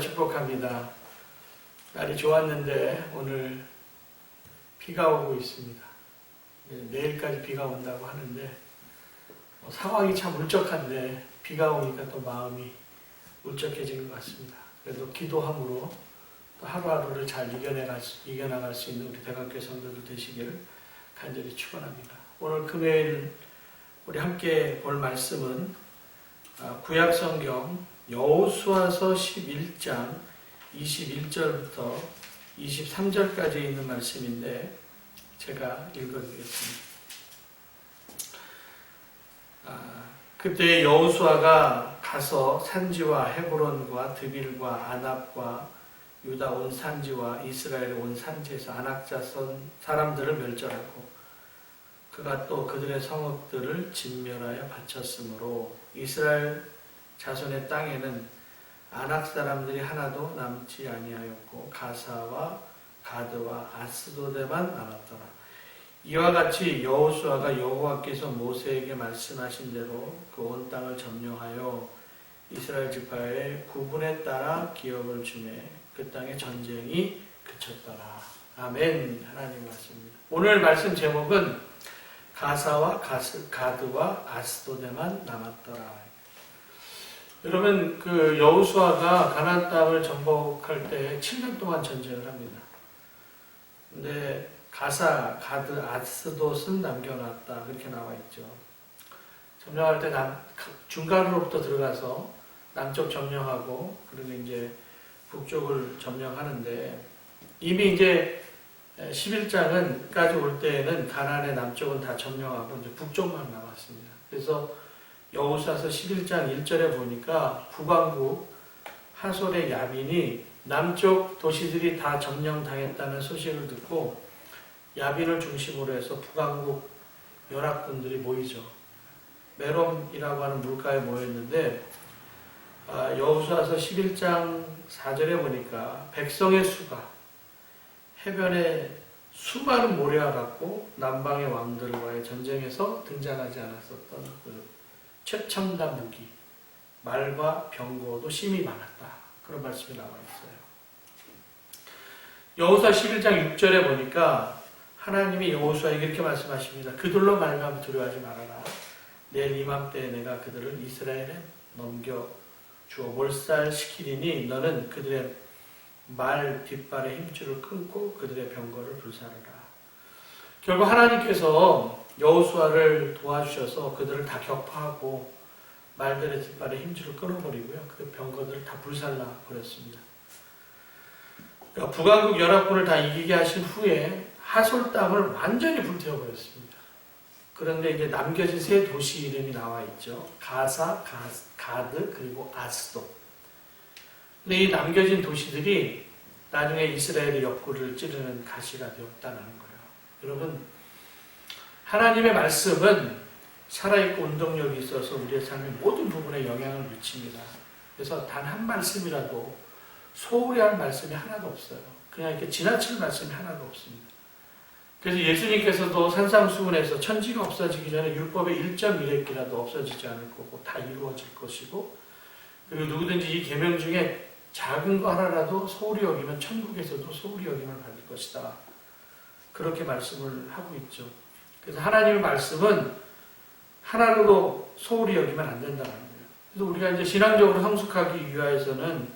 축복합니다. 축복합니다. 날이 좋았는데 오늘 비가 오고 있습니다. 예, 내일까지 비가 온다고 하는데 어, 상황이 참 울적한데 비가 오니까 또 마음이 울적해진 것 같습니다. 그래도 기도함으로 또 하루하루를 잘 이겨내갈 수, 이겨나갈 수 있는 우리 대학교 성도들 되시기를 간절히 축원합니다. 오늘 금요일 우리 함께 볼 말씀은 아, 구약 성경 여호수아서 11장 21절부터 23절까지 있는 말씀인데 제가 읽어드리겠습니다. 아, 그때 여호수아가 가서 산지와 헤브론과 드빌과 아납과 유다 온 산지와 이스라엘 온 산지에서 안악자선 사람들을 멸절하고 그가 또 그들의 성읍들을 진멸하여 바쳤으므로 이스라엘 자손의 땅에는 아낙 사람들이 하나도 남지 아니하였고 가사와 가드와 아스도데만 남았더라. 이와 같이 여호수아가 여호와께서 모세에게 말씀하신 대로 그 온 땅을 점령하여 이스라엘 지파의 구분에 따라 기업을 주매 그 땅의 전쟁이 그쳤더라. 아멘. 하나님 말씀입니다. 오늘 말씀 제목은 가사와 가스, 가드와 아스도데만 남았더라. 여러분 그 여호수아가 가나안 땅을 정복할 때 7년 동안 전쟁을 합니다. 근데 가사, 가드, 아스돗은 남겨놨다 그렇게 나와 있죠. 점령할 때 남, 중간으로부터 들어가서 남쪽 점령하고 그리고 이제 북쪽을 점령하는데 이미 이제 11장은까지 올 때에는 가나안의 남쪽은 다 점령하고 이제 북쪽만 남았습니다. 그래서 여호사서 11장 1절에 보니까 북왕국 하솔의 야빈이 남쪽 도시들이 다 점령당했다는 소식을 듣고 야빈을 중심으로 해서 북왕국 연합군들이 모이죠. 메롬이라고 하는 물가에 모였는데 아, 여호수아서 11장 4절에 보니까 백성의 수가 해변에 수많은 모래와 같고 남방의 왕들과의 전쟁에서 등장하지 않았었던 그 최첨단 무기 말과 병거도 심히 많았다. 그런 말씀이 나와 있어요. 여호수아 11장 6절에 보니까 하나님이 여호수아에게 이렇게 말씀하십니다. 그들로 말미암아 두려워하지 말아라. 내일 이맘때에 내가 그들을 이스라엘에 넘겨 주어 몰살시키리니 너는 그들의 말 뒷발의 힘줄을 끊고 그들의 병거를 불사르라. 결국 하나님께서 여호수아를 도와주셔서 그들을 다 격파하고 말들의 뒷발의 힘줄을 끊어버리고요. 그 병거들을 다 불살라 버렸습니다. 그러니까 북왕국 연합군을 다 이기게 하신 후에 하솔 땅을 완전히 불태워 버렸습니다. 그런데 이제 남겨진 세 도시 이름이 나와 있죠. 가사, 가 드, 그리고 아스도. 근데 이 남겨진 도시들이 나중에 이스라엘의 옆구리를 찌르는 가시가 되었다는. 여러분, 하나님의 말씀은 살아있고 운동력이 있어서 우리의 삶의 모든 부분에 영향을 미칩니다. 그래서 단 한 말씀이라도 소홀히 할 말씀이 하나도 없어요. 그냥 이렇게 지나칠 말씀이 하나도 없습니다. 그래서 예수님께서도 산상수훈에서 천지가 없어지기 전에 율법의 1.1획기라도 없어지지 않을 거고 다 이루어질 것이고 그리고 누구든지 이 계명 중에 작은 거 하나라도 소홀히 여기면 천국에서도 소홀히 여김을 받을 것이다. 그렇게 말씀을 하고 있죠. 그래서 하나님의 말씀은 하나로 소홀히 여기면 안 된다는 거예요. 그래서 우리가 이제 신앙적으로 성숙하기 위하여서는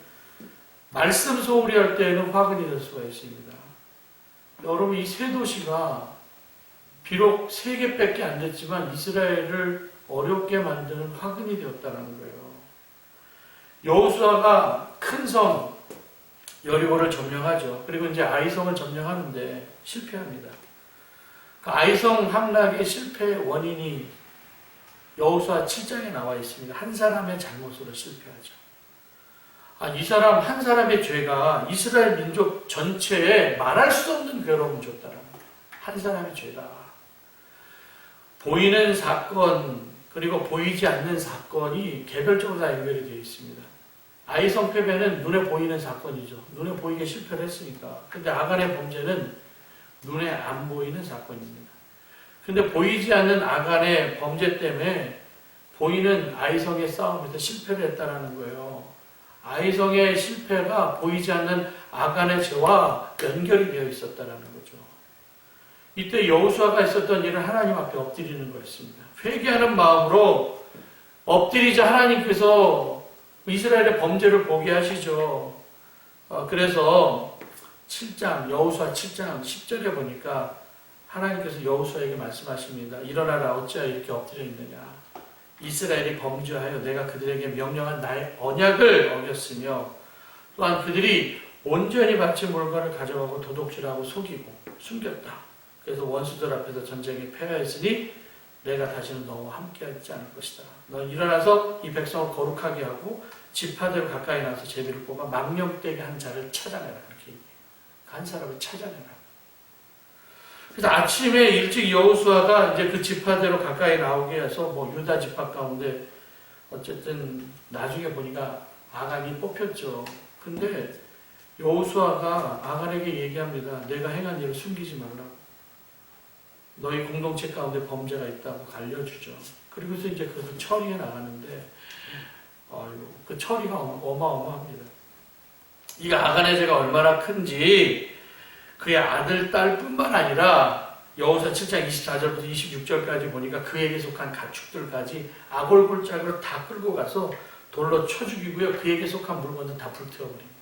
말씀 소홀히 할 때에는 화근이 될 수가 있습니다. 여러분 이 세 도시가 비록 세 개밖에 안 됐지만 이스라엘을 어렵게 만드는 화근이 되었다는 거예요. 여호수아가 큰 성 여리고를 점령하죠. 그리고 이제 아이성을 점령하는데 실패합니다. 그 아이성 함락의 실패 원인이 여호수아 7장에 나와 있습니다. 한 사람의 잘못으로 실패하죠. 아, 이 사람 한 사람의 죄가 이스라엘 민족 전체에 말할 수 없는 괴로움을 줬다는 한 사람의 죄가 보이는 사건 그리고 보이지 않는 사건이 개별적으로 다 연결이 되어 있습니다. 아이성 패배는 눈에 보이는 사건이죠. 눈에 보이게 실패를 했으니까. 근데 아간의 범죄는 눈에 안 보이는 사건입니다. 근데 보이지 않는 아간의 범죄 때문에 보이는 아이성의 싸움에서 실패를 했다는 거예요. 아이성의 실패가 보이지 않는 아간의 죄와 연결이 되어 있었다라는 거죠. 이때 여호수아가 있었던 일은 하나님 앞에 엎드리는 거였습니다. 회개하는 마음으로 엎드리자 하나님께서 이스라엘의 범죄를 보게 하시죠. 어, 그래서 7장 여호수아 7장 10절에 보니까 하나님께서 여호수아에게 말씀하십니다. 일어나라 어찌하여 이렇게 엎드려 있느냐. 이스라엘이 범죄하여 내가 그들에게 명령한 나의 언약을 어겼으며 또한 그들이 온전히 바친 물건을 가져가고 도둑질하고 속이고 숨겼다. 그래서 원수들 앞에서 전쟁에 패하였으니 내가 다시는 너와 함께하지 않을 것이다. 너 일어나서 이 백성을 거룩하게 하고 지파대로 가까이 나서 제비를 뽑아 망령되게 한 자를 찾아내라. 이렇게. 한 사람을 찾아내라. 그래서 아침에 일찍 여호수아가 이제 그 지파대로 가까이 나오게 해서 뭐 유다 지파 가운데 어쨌든 나중에 보니까 아간이 뽑혔죠. 근데 여호수아가 아간에게 얘기합니다. 내가 행한 일을 숨기지 말라고. 너희 공동체 가운데 범죄가 있다고 알려주죠. 그리고서 이제 그것을 처리해 나가는데, 아유, 그 처리가 어마어마합니다. 이 죄가 얼마나 큰지 그의 아들, 딸뿐만 아니라 여호사 7장 24절부터 26절까지 보니까 그에게 속한 가축들까지 아골골짝으로 다 끌고 가서 돌로 쳐 죽이고요. 그에게 속한 물건은 다 불태워버립니다.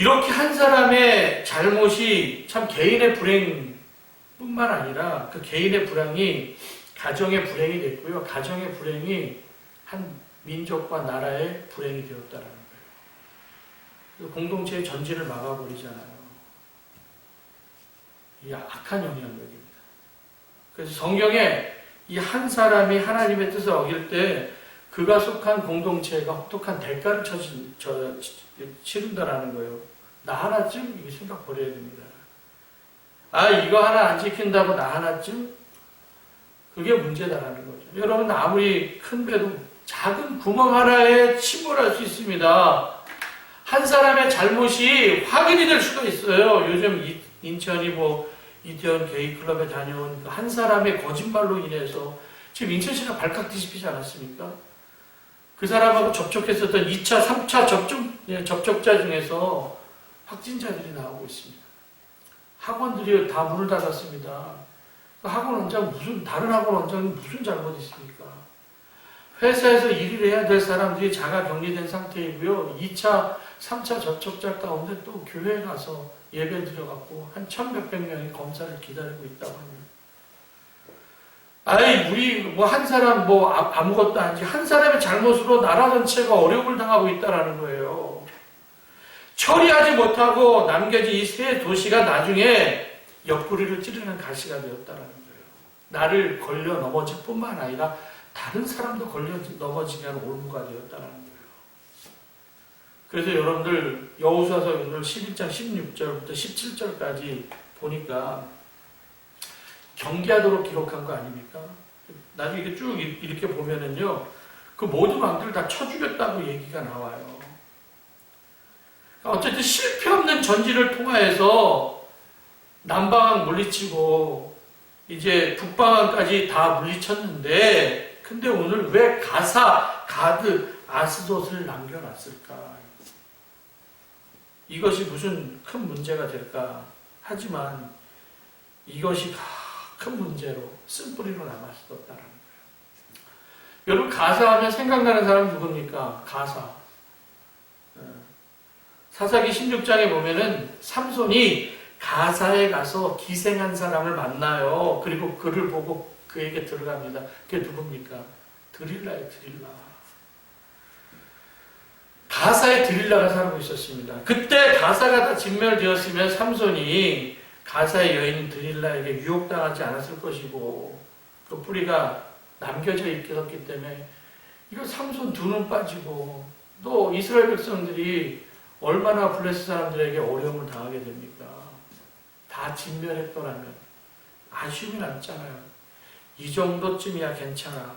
이렇게 한 사람의 잘못이 참 개인의 불행뿐만 아니라 그 개인의 불행이 가정의 불행이 됐고요. 가정의 불행이 한 민족과 나라의 불행이 되었다라는 거예요. 그 공동체의 전진을 막아버리잖아요. 이 악한 영향력입니다. 그래서 성경에 이 한 사람이 하나님의 뜻을 어길 때 그가 속한 공동체가 혹독한 대가를 쳐진, 저, 치른다라는 거예요. 나 하나쯤 이거 생각 버려야 됩니다. 아, 이거 하나 안 지킨다고 나 하나쯤? 그게 문제다라는 거죠. 여러분, 아무리 큰 배도 작은 구멍 하나에 침몰할 수 있습니다. 한 사람의 잘못이 확인이 될 수도 있어요. 요즘 이- 인천이 뭐 이태원 게이클럽에 다녀온 그한 사람의 거짓말로 인해서 지금 인천시가 발칵 뒤집히지 않았습니까? 그 사람하고 접촉했었던 2차, 3차 접촉, 예, 접촉자 중에서 확진자들이 나오고 있습니다. 학원들이 다 문을 닫았습니다. 그 학원 원장 무슨, 다른 학원 원장은 무슨 잘못이 있습니까? 회사에서 일을 해야 될 사람들이 자가 격리된 상태이고요. 2차, 3차 접촉자 가운데 또 교회에 가서 예배 드려갖고 한 천몇백 명이 검사를 기다리고 있다고 합니다. 아이, 우리 뭐 한 사람 뭐 아- 아무것도 아니지. 한 사람의 잘못으로 나라 전체가 어려움을 당하고 있다라는 거예요. 처리하지 못하고 남겨진 이 세 도시가 나중에 옆구리를 찌르는 가시가 되었다라는 거예요. 나를 걸려 넘어질 뿐만 아니라 다른 사람도 걸려 넘어지게 하는 올무가 되었다라는 거예요. 그래서 여러분들 여호수아서 오늘 11장 16절부터 17절까지 보니까 경계하도록 기록한 거 아닙니까? 나중에 쭉 이렇게 보면은요, 그 모든 왕들을 다쳐 죽였다고 얘기가 나와요. 어쨌든 실패 없는 전지를 통하여서 남방왕 물리치고 이제 북방왕까지 다 물리쳤는데, 근데 오늘 왜 가사, 가드, 아스돗을 남겨놨을까? 이것이 무슨 큰 문제가 될까? 하지만 이것이 큰 문제로 쓴뿌리로 남았었다는 거예요. 여러분 가사하면 생각나는 사람 누굽니까? 가사. 어. 사사기 16장에 보면은 삼손이 가사에 가서 기생한 사람을 만나요. 그리고 그를 보고 그에게 들어갑니다. 그게 누굽니까? 드릴라의 드릴라. 가사에 드릴라가 살고 있었습니다. 그때 가사가 다 진멸되었으면 삼손이 가사의 여인 드릴라에게 유혹당하지 않았을 것이고 그 뿌리가 남겨져 있었기 때문에 이거 삼손 두 눈 빠지고 또 이스라엘 백성들이 얼마나 블레스 사람들에게 어려움을 당하게 됩니까? 다 진멸했더라면 아쉬움이 남잖아요. 이 정도쯤이야 괜찮아.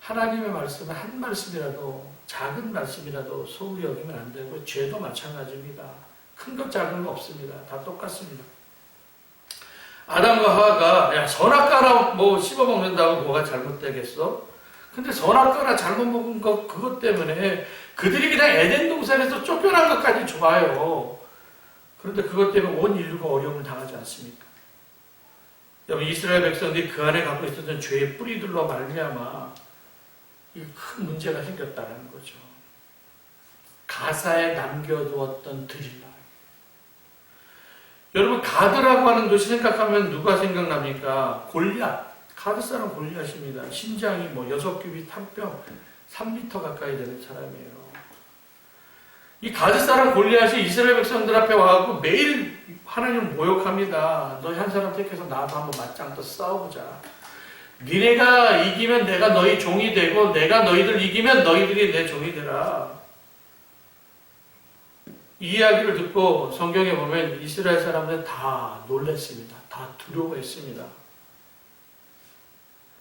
하나님의 말씀은 한 말씀이라도 작은 말씀이라도 소홀히 여기면 안 되고 죄도 마찬가지입니다. 큰 것 작은 거 없습니다. 다 똑같습니다. 아담과 하와가 야 선악과라 뭐 씹어 먹는다고 뭐가 잘못되겠어? 근데 선악과나 잘못 먹은 것 그것 때문에 그들이 그냥 에덴 동산에서 쫓겨난 것까지 좋아요. 그런데 그것 때문에 온 인류가 어려움을 당하지 않습니까? 여러분 이스라엘 백성들이 그 안에 갖고 있었던 죄의 뿌리들로 말미암아 이큰 문제가 생겼다는 거죠. 가사에 남겨두었던 드릴라. 여러분 가드라고 하는 도시 생각하면 누가 생각납니까? 골리앗. 가드 사람 골리앗입니다. 신장이 뭐 여섯 규빗 탑병 3m 가까이 되는 사람이에요. 이 가드 사람 골리앗이 이스라엘 백성들 앞에 와갖고 매일 하나님을 모욕합니다. 너희 한 사람 택해서 나도 한번 맞짱 떠 싸워보자. 니네가 이기면 내가 너희 종이 되고 내가 너희들 이기면 너희들이 내 종이 되라. 이 이야기를 듣고 성경에 보면 이스라엘 사람들은 다 놀랐습니다. 다 두려워했습니다.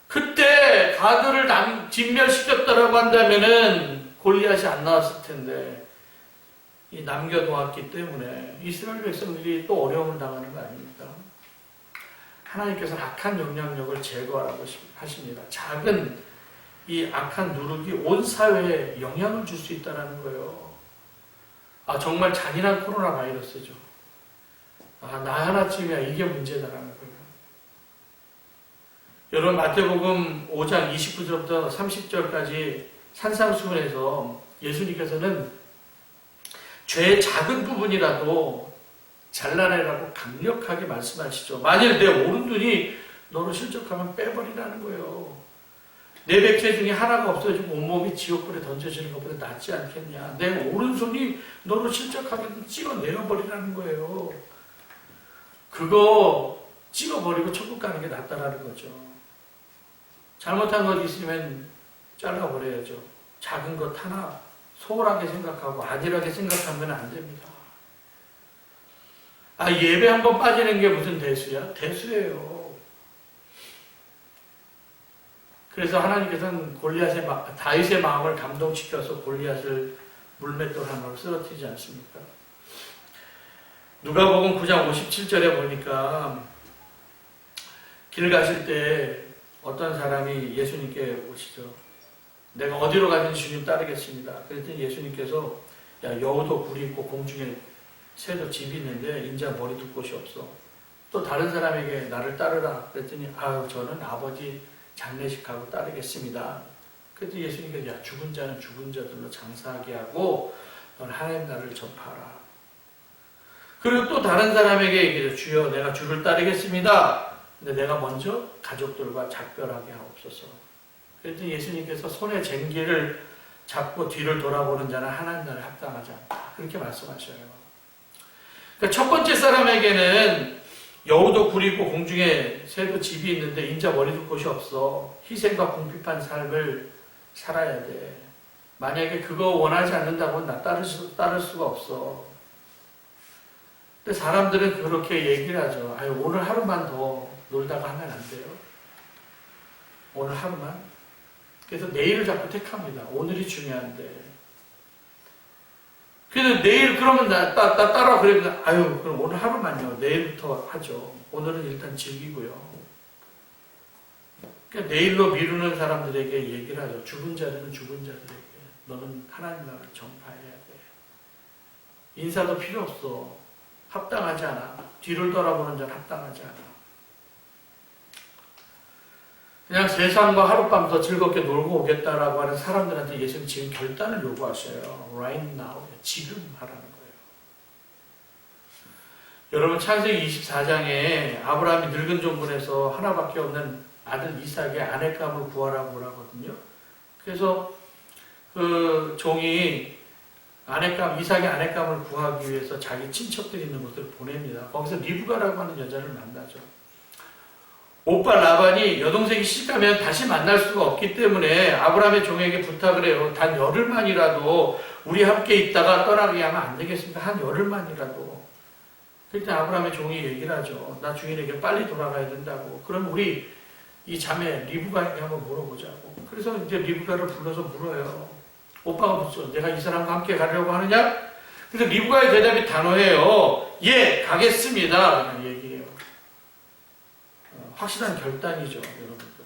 그때 가드를 남, 진멸시켰다라고 한다면은 골리앗이 안 나왔을 텐데 이 남겨놓았기 때문에 이스라엘 백성들이 또 어려움을 당하는 거 아닙니까? 하나님께서 악한 영향력을 제거하라고 하십니다. 작은 이 악한 누룩이 온 사회에 영향을 줄 수 있다는 거예요. 아, 정말 잔인한 코로나 바이러스죠. 아, 나 하나쯤이야 이게 문제다라는 거예요. 여러분 마태복음 5장 29절부터 30절까지 산상수훈에서 예수님께서는 죄의 작은 부분이라도 잘라내라고 강력하게 말씀하시죠. 만일 내 오른손이 너를 실족하면 빼버리라는 거예요. 내 백체 중에 하나가 없어지고 온몸이 지옥불에 던져지는 것보다 낫지 않겠냐. 내 오른손이 너를 실족하면 찍어내려버리라는 거예요. 그거 찍어버리고 천국 가는 게 낫다라는 거죠. 잘못한 것 있으면 잘라버려야죠. 작은 것 하나 소홀하게 생각하고 안일하게 생각하면 안 됩니다. 아, 예배 한 번 빠지는 게 무슨 대수야? 대수예요. 그래서 하나님께서는 골리앗의 마, 다윗의 마음을 감동시켜서 골리앗을 물맷돌 하나로 쓰러뜨리지 않습니까? 누가복음 9장 57절에 보니까 길 가실 때 어떤 사람이 예수님께 오시죠. 내가 어디로 가든지 주님 따르겠습니다. 그랬더니 예수님께서 야 여우도 굴이 있고 공중에 새도 집이 있는데 인자 머리 둘 곳이 없어. 또 다른 사람에게 나를 따르라. 그랬더니 아유 저는 아버지 장례식하고 따르겠습니다. 그랬더니 예수님께서 야 죽은 자는 죽은 자들로 장사하게 하고 넌 하나님 나라를 전파하라. 그리고 또 다른 사람에게 얘기해요. 주여 내가 주를 따르겠습니다. 근데 내가 먼저 가족들과 작별하게 하옵소서. 그랬더니 예수님께서 손에 쟁기를 잡고 뒤를 돌아보는 자는 하나님 나라에 합당하지 않다. 그렇게 말씀하셔요. 그러니까 첫 번째 사람에게는 여우도 구리고 공중에 새도 집이 있는데 인자 머리 둘 곳이 없어. 희생과 궁핍한 삶을 살아야 돼. 만약에 그거 원하지 않는다고 나 따를, 수, 따를 수가 없어. 근데 사람들은 그렇게 얘기를 하죠. 아유, 오늘 하루만 더 놀다가 하면 안 돼요. 오늘 하루만. 그래서 내일을 자꾸 택합니다. 오늘이 중요한데. 그래서 내일 그러면 나, 따, 따, 따라 그러면 아유 그럼 오늘 하루만요. 내일부터 하죠. 오늘은 일단 즐기고요. 그러니까 내일로 미루는 사람들에게 얘기를 하죠. 죽은 자들은 죽은 자들에게 너는 하나님 나라를 전파해야 돼. 인사도 필요 없어. 합당하지 않아. 뒤를 돌아보는 자는 합당하지 않아. 그냥 세상과 하룻밤 더 즐겁게 놀고 오겠다라고 하는 사람들한테 예수님 지금 결단을 요구하셔요. Right now. 지금 하라는 거예요. 여러분 창세기 24장에 아브라함이 늙은 종군에서 하나밖에 없는 아들 이삭의 아내감을 구하라고 하거든요. 그래서 그 종이 아내감, 이삭의 아내감을 구하기 위해서 자기 친척들이 있는 곳을 보냅니다. 거기서 리브가라고 하는 여자를 만나죠. 오빠 라반이 여동생이 시집가면 다시 만날 수가 없기 때문에 아브라함의 종에게 부탁을 해요. 단 열흘만이라도 우리 함께 있다가 떠나게 하면 안 되겠습니까? 한 열흘만이라도. 그때 아브라함의 종이 얘기를 하죠. 나 주인에게 빨리 돌아가야 된다고. 그럼 우리 이 자매 리브가에게 한번 물어보자고. 그래서 이제 리브가를 불러서 물어요. 오빠가 묻죠. 내가 이 사람과 함께 가려고 하느냐? 그래서 리브가의 대답이 단호해요. 예, 가겠습니다. 어, 확실한 결단이죠, 여러분들.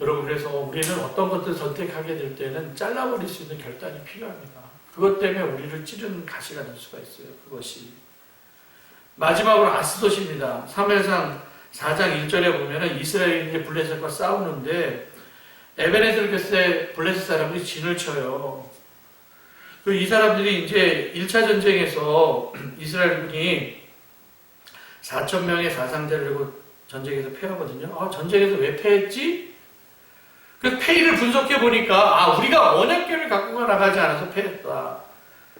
여러분 그래서 우리는 어떤 것들 선택하게 될 때는 잘라버릴 수 있는 결단이 필요합니다. 그것 때문에 우리를 찌르는 가시가 될 수가 있어요. 그것이 마지막으로 아스돗입니다. 3회상 4장 1절에 보면은 이스라엘이 블레셋과 싸우는데 에베네zer 글쎄 블레셋 사람들이 진을 쳐요. 그이 사람들이 이제 1차 전쟁에서 이스라엘군이 4천 명의 사상자를 고 전쟁에서 패하거든요. 아, 전쟁에서 왜 패했지? 그 패의를 분석해 보니까 아 우리가 언약궤를 갖고 나가지 않아서 패했다.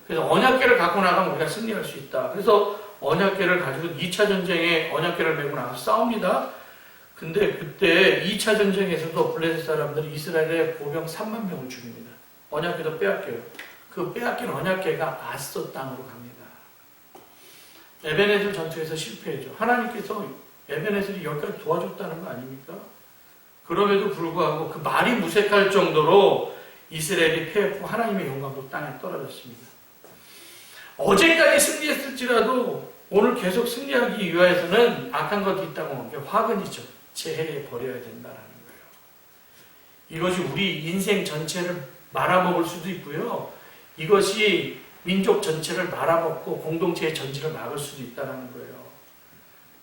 그래서 언약궤를 갖고 나가면 우리가 승리할 수 있다. 그래서 언약궤를 가지고 2차 전쟁에 언약궤를 메고 나가서 싸웁니다. 근데 그때 2차 전쟁에서도 블레셋 사람들이 이스라엘의 보병 3만 명을 죽입니다. 언약궤도 빼앗겨요. 그 빼앗긴 언약궤가 아스돗 땅으로 갑니다. 에베네zer 전투에서 실패했죠. 하나님께서 에베네들이 여기까지 도와줬다는 거 아닙니까? 그럼에도 불구하고 그 말이 무색할 정도로 이스라엘이 패했고 하나님의 영광도 땅에 떨어졌습니다. 어제까지 승리했을지라도 오늘 계속 승리하기 위해서는 악한 것이 있다고 화근이죠. 재해에 버려야 된다는 거예요. 이것이 우리 인생 전체를 말아먹을 수도 있고요. 이것이 민족 전체를 말아먹고 공동체의 전체를 막을 수도 있다는 거예요.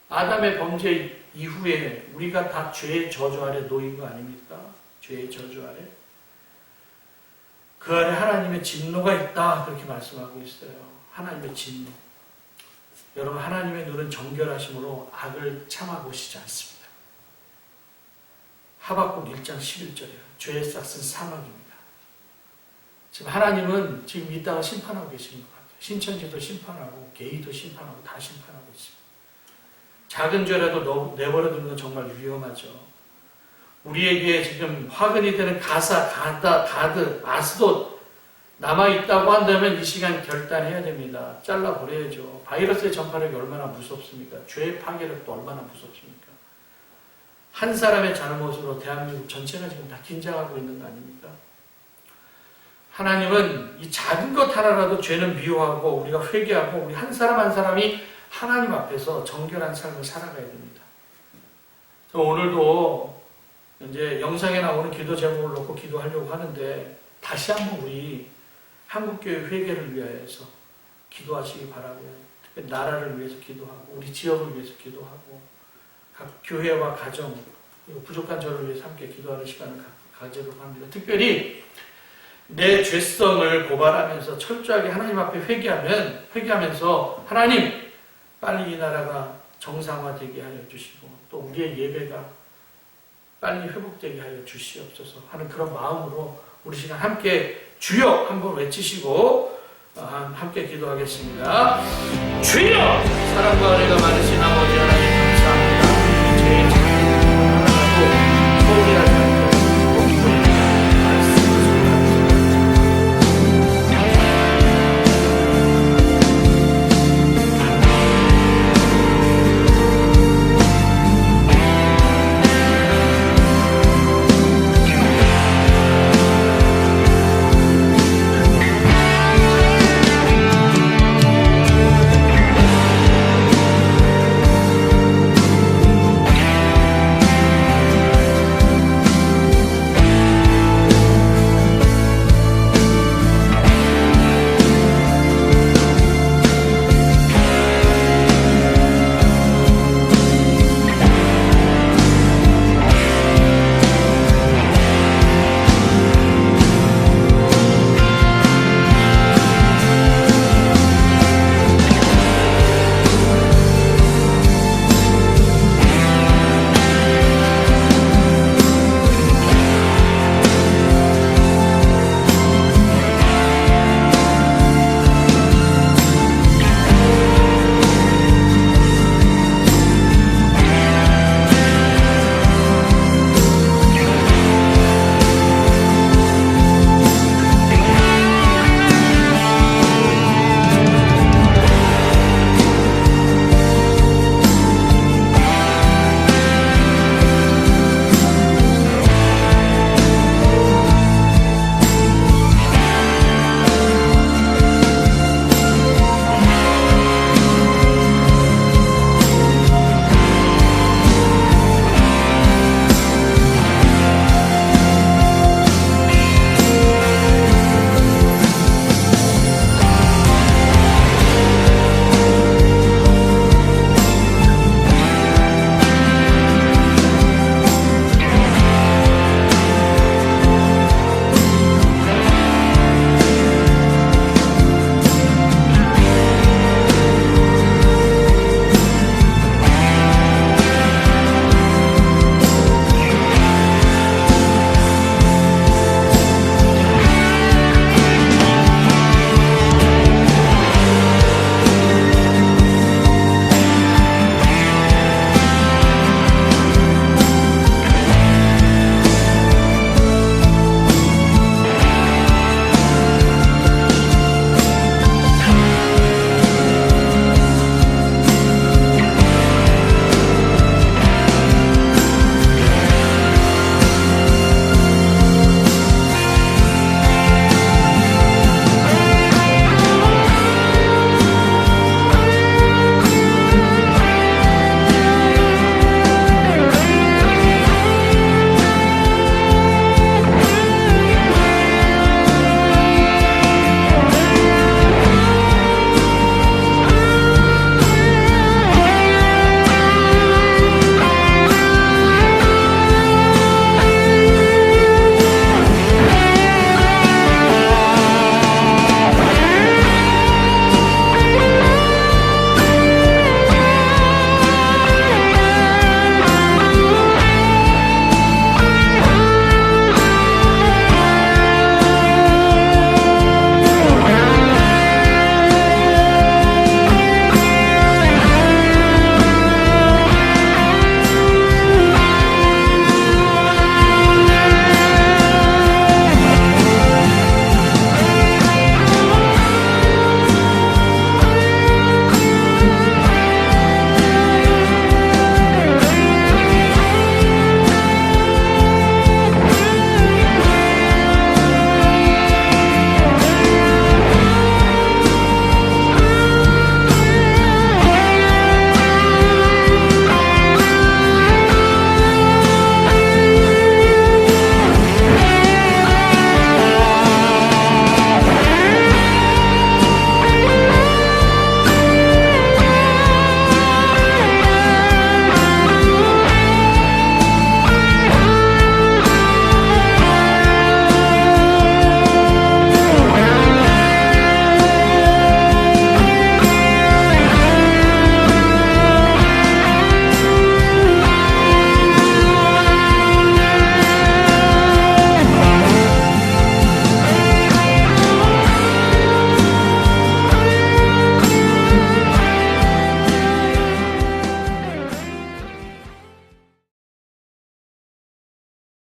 아담의 범죄 이후에 우리가 다 죄의 저주 아래 놓인 거 아닙니까? 죄의 저주 아래. 그 아래 하나님의 진노가 있다. 그렇게 말씀하고 있어요. 하나님의 진노. 여러분, 하나님의 눈은 정결하심으로 악을 참아보시지 않습니다. 하박국 1장 11절이에요. 죄의 싹은 사망입니다. 지금 하나님은 지금 이 땅을 심판하고 계시는 것 같아요. 신천지도 심판하고, 게이도 심판하고, 다 심판하고 있습니다. 작은 죄라도 너- 내버려두는 건 정말 위험하죠. 우리에게 지금 화근이 되는 가사, 가다, 가드, 아스돗 남아있다고 한다면 이 시간 결단해야 됩니다. 잘라버려야죠. 바이러스의 전파력이 얼마나 무섭습니까? 죄의 파괴력도 얼마나 무섭습니까? 한 사람의 잘못으로 대한민국 전체가 지금 다 긴장하고 있는 거 아닙니까? 하나님은 이 작은 것 하나라도 죄는 미워하고 우리가 회개하고 우리 한 사람 한 사람이 하나님 앞에서 정결한 삶을 살아가야 됩니다. 저 오늘도 이제 영상에 나오는 기도 제목을 놓고 기도하려고 하는데 다시 한번 우리 한국교회 회개를 위하여서 기도하시기 바라고요. 나라를 위해서 기도하고 우리 지역을 위해서 기도하고 각 교회와 가정 부족한 저를 위해서 함께 기도하는 시간을 가- 가지도록 합니다. 특별히 내 죄성을 고발하면서 철저하게 하나님 앞에 회개하면 회개하면서 하나님 빨리 이 나라가 정상화되게 하여 주시고 또 우리의 예배가 빨리 회복되게 하여 주시옵소서 하는 그런 마음으로 우리 시간 함께 주여 한번 외치시고 어, 함께 기도하겠습니다. 주여 사랑과 은혜가 하나님